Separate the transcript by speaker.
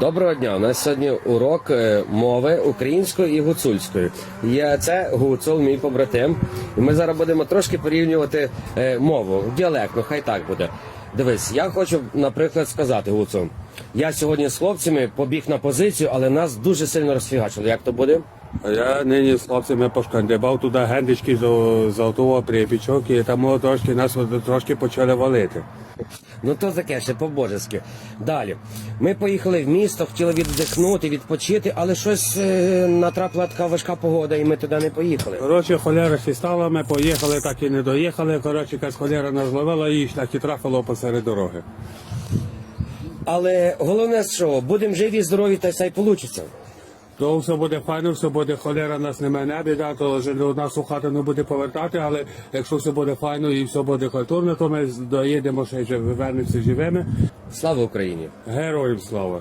Speaker 1: Доброго дня. У нас сьогодні урок е, мови української і гуцульської. Я це гуцул, мій побратим. І ми зараз будемо трошки порівнювати мову, мову діалектно, хай так буде. Дивись, я хочу, наприклад, сказати гуцул. Я сьогодні з хлопцями побіг на позицію, але нас дуже сильно розфігачили. Як то буде?
Speaker 2: Я нині з хлопцями пошкандибав туди гендички з золотого припічок, і там трошки нас трошки почали валити.
Speaker 1: Ну то таке ще по-божески. Далі. Ми поїхали в місто, хотіли віддихнути, відпочити, але щось е, натрапила така важка погода, і ми туди не поїхали.
Speaker 2: Коротше, холера стала, ми поїхали, так і не доїхали. Коротше, якась холера нас зловила і так і трафило посеред дороги.
Speaker 1: Але головне, що будемо живі, здорові, та все й вийде.
Speaker 2: То все буде файно, все буде холера, нас не мене біда, то вже до нас у хату не буде повертати, але якщо все буде файно і все буде культурно, то ми доїдемо ще й вернемося живими.
Speaker 1: Слава Україні!
Speaker 2: Героям слава!